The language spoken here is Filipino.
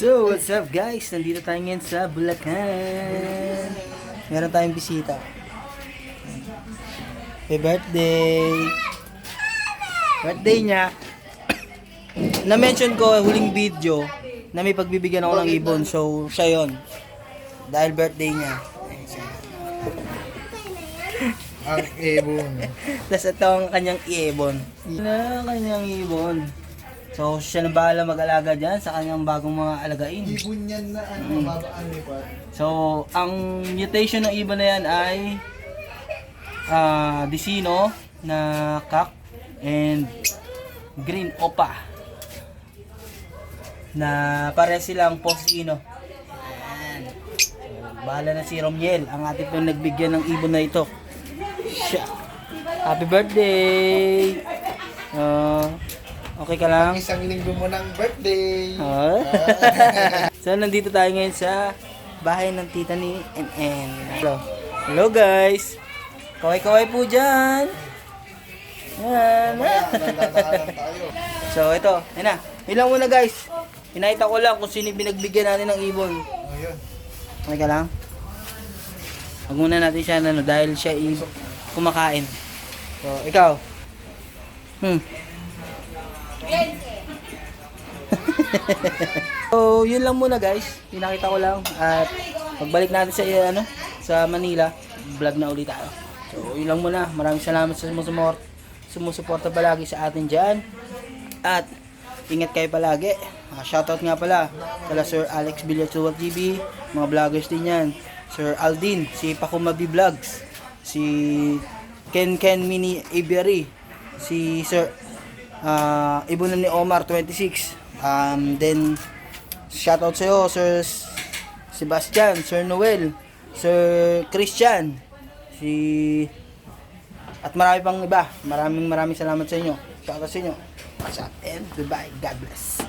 So, what's up guys? Nandito tayo ngayon sa Bulacan. Meron tayong bisita. Happy birthday! Birthday niya. Na-mention ko huling video na may pagbibigyan ako ng ibon. So, siya yon. Dahil birthday niya. Ang ibon. Tapos ito ang kanyang ibon. Na kanyang ibon. So, siya na bahala mag-alaga dyan sa kanyang bagong mga alagain. Ibon yan na ano, mababaan mo pa. So, ang mutation ng ibon na yan ay ah Dicino na kak and green opa na pare silang Posino. Ayan. So, bahala na si Romiel, ang ating pong nagbigyan ng ibon na ito. Siya. Happy birthday! Okay ka lang? Isang linggo mo ng birthday. Ah. so, nandito tayo ngayon sa bahay ng tita ni NN. Hello. Hello guys. Kaway-kaway po dyan. Yan. So, ito. Ayun na. Yun lang muna guys. Pinakita ko lang kung sino binagbigyan natin ng ibon. Ayun. Okay ka lang? Huwag muna natin siya ano, dahil siya i- kumakain. So, ikaw. Hmm. so, yun lang muna guys. Pinakita ko lang. At pagbalik natin sa ano, sa Manila, vlog na ulit tayo. So, yun lang muna. Maraming salamat sa sumusumort, sumusuporta palagi sa atin dyan. At ingat kayo palagi. Ah, shoutout nga pala kala Sir Alex Villasuat TV, mga vloggers din yan. Sir Aldin, si Pakumabi Vlogs, si Ken Ken Mini Aviary, si Sir uh, Ibunan ni Omar 26. Um, then shoutout sa iyo Sir Sebastian, Sir Noel, Sir Christian, si at marami pang iba. Maraming maraming salamat sa inyo. Shoutout sa inyo. What's up and goodbye. God bless.